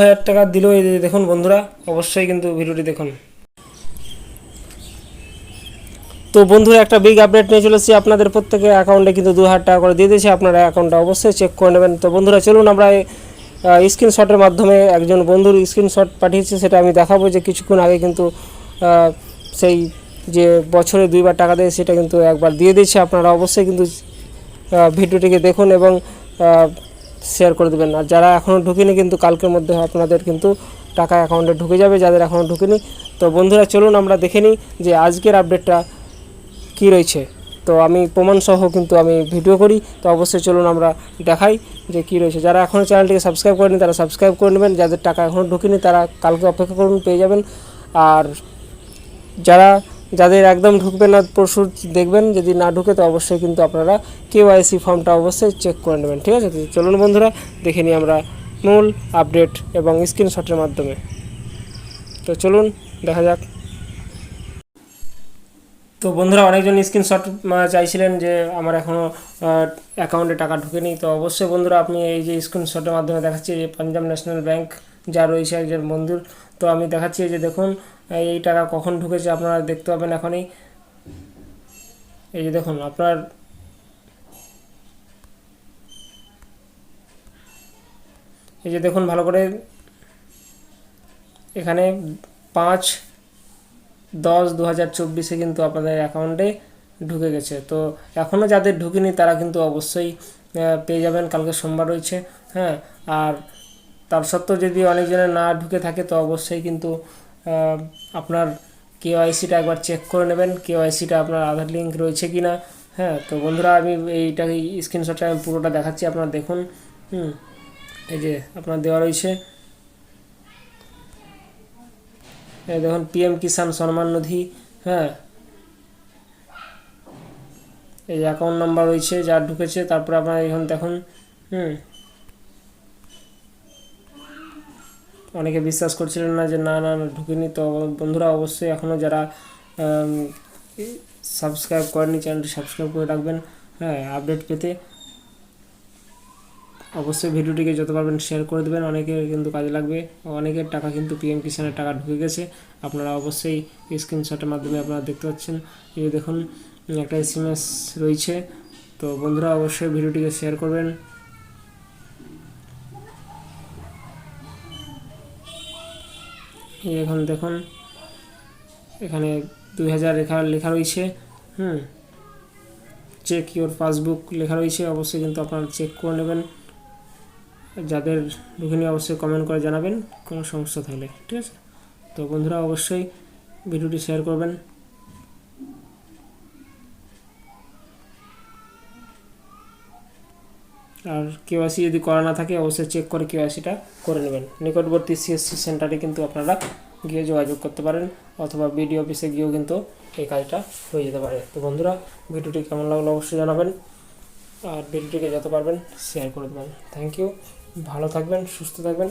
হাজার টাকা দিল এই দেখুন বন্ধুরা, অবশ্যই কিন্তু ভিডিওটি দেখুন। তো বন্ধুরা, একটা বিগ আপডেট নিয়ে চলেছি আপনাদের প্রত্যেকের অ্যাকাউন্টে কিন্তু দু হাজার টাকা করে দিয়ে দিয়েছে, আপনারা অ্যাকাউন্টটা অবশ্যই চেক করে নেবেন। তো বন্ধুরা, চলুন আমরা স্ক্রিনশটের মাধ্যমে একজন বন্ধুর স্ক্রিনশট পাঠিয়েছে, সেটা আমি দেখাবো যে কিছুক্ষণ আগে কিন্তু সেই যে বছরে দুইবার টাকা দেয়, সেটা কিন্তু একবার দিয়ে দিয়েছে। আপনারা অবশ্যই কিন্তু ভিডিওটিকে দেখুন এবং শেয়ার করে দেবেন। আর যারা এখনও ঢুকেনি কিন্তু কালকের মধ্যে আপনাদের কিন্তু টাকা অ্যাকাউন্টে ঢুকে যাবে, যাদের এখনও ঢুকেনি। তো বন্ধুরা, চলুন আমরা দেখে নিই যে আজকের আপডেটটা কী রয়েছে। তো আমি প্রমাণসহ কিন্তু আমি ভিডিও করি। তো অবশ্যই চলুন আমরা দেখাই যে কী রয়েছে। যারা এখনও চ্যানেলটিকে সাবস্ক্রাইব করেনি তারা সাবস্ক্রাইব করে নেবেন। যাদের টাকা এখনও ঢুকেনি, তারা কালকে অপেক্ষা করুন, পেয়ে যাবেন। আর যারা যাদের একদম ঢুকবে না, পরশু দেখবেন, যদি না ঢুকে, তো অবশ্যই কিন্তু আপনারা কেওয়াইসি ফর্মটা অবশ্যই চেক করে নেবেন, ঠিক আছে? চলুন বন্ধুরা, দেখে নিই আমরা মূল আপডেট এবং স্ক্রিনশটের মাধ্যমে। তো চলুন, দেখা যাক। তো বন্ধুরা, অনেকজন স্ক্রিনশট চাইছিলেন যে আমার এখনও অ্যাকাউন্টে টাকা ঢুকেনি। তো অবশ্যই বন্ধুরা, আপনি এই যে স্ক্রিনশটের মাধ্যমে দেখাচ্ছি যে পাঞ্জাব ন্যাশনাল ব্যাংক যা রয়েছে একজন বন্ধুর, তো আমি দেখাচ্ছি যে দেখুন এই টাকা কখন ঢুকেছে আপনারা দেখতে পাবেন এখনই। এই যে দেখুন, আপনার এই যে দেখুন, ভালো করে এখানে পাঁচ দশ দু হাজার চব্বিশে কিন্তু আপনাদের অ্যাকাউন্টে ঢুকে গেছে। তো এখনও যাদের ঢুকেনি তারা কিন্তু অবশ্যই পেয়ে যাবেন, কালকে সোমবার রয়েছে হ্যাঁ। আর তার সত্ত্বেও যদি অনেকজনের না ঢুকে থাকে, তো অবশ্যই কিন্তু আপনার কেওয়াইসিটা একবার চেক করে নেবেন। কেওয়াইসিটা আপনার আধার লিঙ্ক রয়েছে কি না হ্যাঁ তো বন্ধুরা, আমি এইটা স্ক্রিনশটটা আমি পুরোটা দেখাচ্ছি, আপনারা দেখুন। হুম, এই যে আপনার দেওয়া রয়েছে। দেখুন পিএম কিষাণ সম্মান নিধি হ্যাঁ। এই যে অ্যাকাউন্ট নাম্বার রয়েছে যা ঢুকেছে, তারপরে আপনার এখন দেখুন। হুম অনেকে বিশ্বাস করছিলেন না যে না না ঢুকেনি। তো বন্ধুরা, অবশ্যই এখনও যারা সাবস্ক্রাইব করেনি চ্যানেলটি সাবস্ক্রাইব করে রাখবেন হ্যাঁ আপডেট পেতে। অবশ্যই ভিডিওটিকে যত পারবেন শেয়ার করে দেবেন। অনেকের কিন্তু কাজে লাগবে। অনেকের টাকা কিন্তু পিএম কিষানের টাকা ঢুকে গেছে। আপনারা অবশ্যই স্ক্রিনশটের মাধ্যমে আপনারা দেখতে পাচ্ছেন। এই দেখুন, একটা এসএমএস রয়েছে। তো বন্ধুরা, অবশ্যই ভিডিওটিকে শেয়ার করবেন। এখন দেখুন, এখানে দুই হাজার লেখা লেখা রয়েছে, হুম? চেক ইউর পাসবুক লেখা রয়েছে, অবশ্যই কিন্তু আপনারা চেক করে নেবেন। যাদের ঢুকে অবশ্যই কমেন্ট করে জানাবেন, কোনো সমস্যা থাকলে, ঠিক আছে? তো বন্ধুরা, অবশ্যই ভিডিওটি শেয়ার করবেন। আর কেওয়াইসি যদি করা না থাকে, অবশ্যই চেক করে কেওয়াইসিটা করে নেবেন। নিকটবর্তী সিএসসি সেন্টারে কিন্তু আপনারা গিয়ে যোগাযোগ করতে পারেন, অথবা বিডিও অফিসে গিয়েও কিন্তু এই কাজটা হয়ে যেতে পারে। তো বন্ধুরা, ভিডিওটি কেমন লাগল অবশ্যই জানাবেন, আর ভিডিওটিকে যত পারবেন শেয়ার করে দেবেন। থ্যাংক ইউ ভালো থাকবেন, সুস্থ থাকবেন।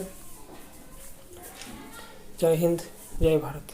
জয় হিন্দ, জয় ভারত।